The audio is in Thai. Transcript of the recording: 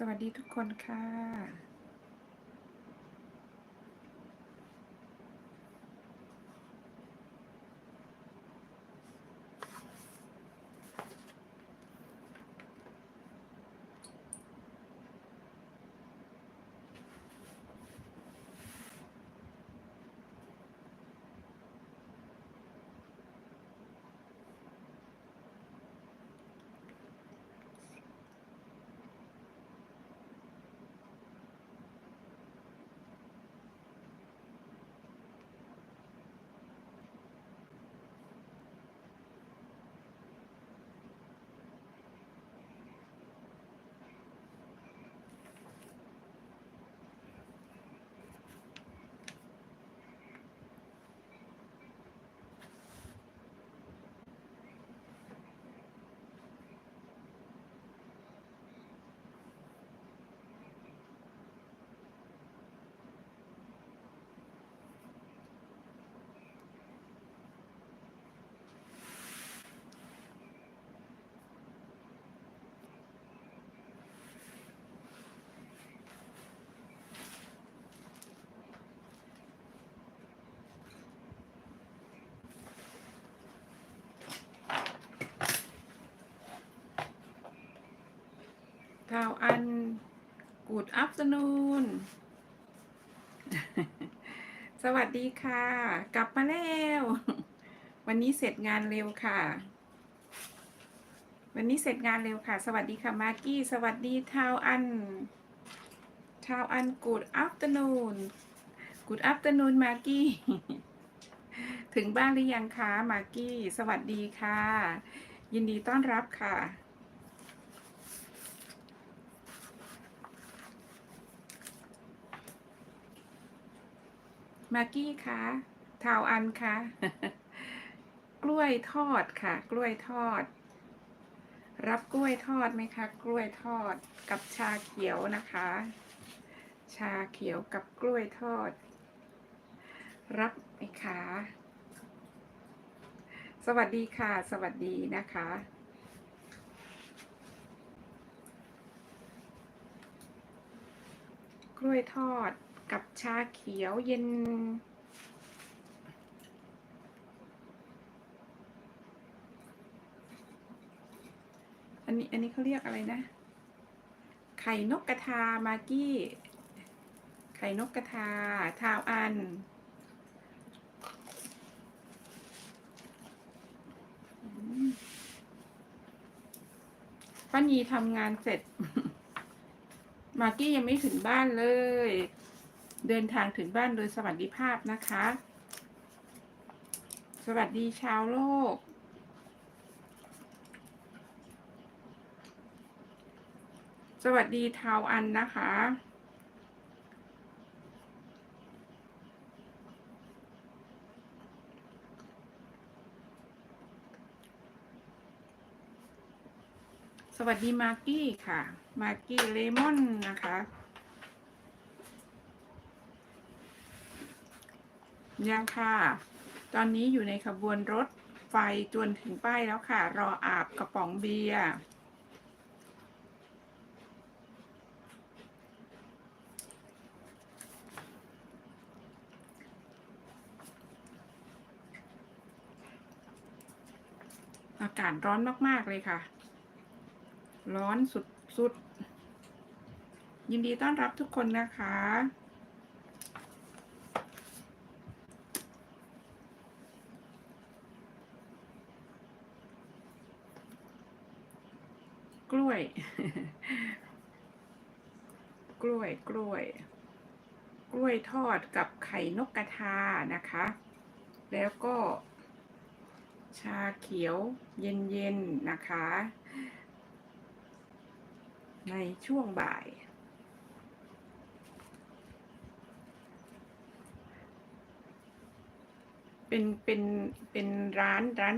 สวัสดีทุกคนค่ะ ข่าวอัน Good afternoon สวัสดีค่ะ กลับมาแล้ว วันนี้เสร็จงานเร็วค่ะ วันนี้เสร็จงานเร็วค่ะ สวัสดีค่ะ มากกี้ สวัสดีทาวอัน ทาวอัน Good afternoon Good afternoon มากกี้ ถึงบ้านหรือยังคะ มากกี้ สวัสดีค่ะ ยินดีต้อนรับค่ะ มากกี้คะทาวอันคะกล้วยทอดค่ะ กล้วยทอด รับกล้วยทอดไหมคะ กล้วยทอดกับชาเขียวนะคะ ชาเขียวกับกล้วยทอด รับไหมคะสวัสดีค่ะ สวัสดีนะคะ กล้วยทอด กับชาเขียวเย็น อันนี้อันนี้เขาเรียกอะไรนะ ไข่นกกระทา มากี้ ไข่นกกระทา ทาวอันป้านีทำงานเสร็จ มากกี้ยังไม่ถึงบ้านเลย เดินทางถึงบ้านโดยสวัสดิภาพนะคะ สวัสดีชาวโลก สวัสดีทาวอันนะคะ สวัสดีมากกี้ค่ะ มากกี้เลมอนนะคะ ยังค่ะ ตอนนี้อยู่ในขบวนรถไฟจวนถึงป้ายแล้วค่ะ รออาบกระป๋องเบียร์อากาศร้อนมาก ๆ เลยค่ะ ร้อนสุด ๆ ยินดีต้อนรับทุกคนนะคะ กล้วย กล้วย กล้วย กล้วยทอดกับไข่นกกระทานะคะ แล้วก็ ชาเขียวเย็นๆนะคะ ในช่วงบ่ายเป็นเป็นเป็นร้านร้าน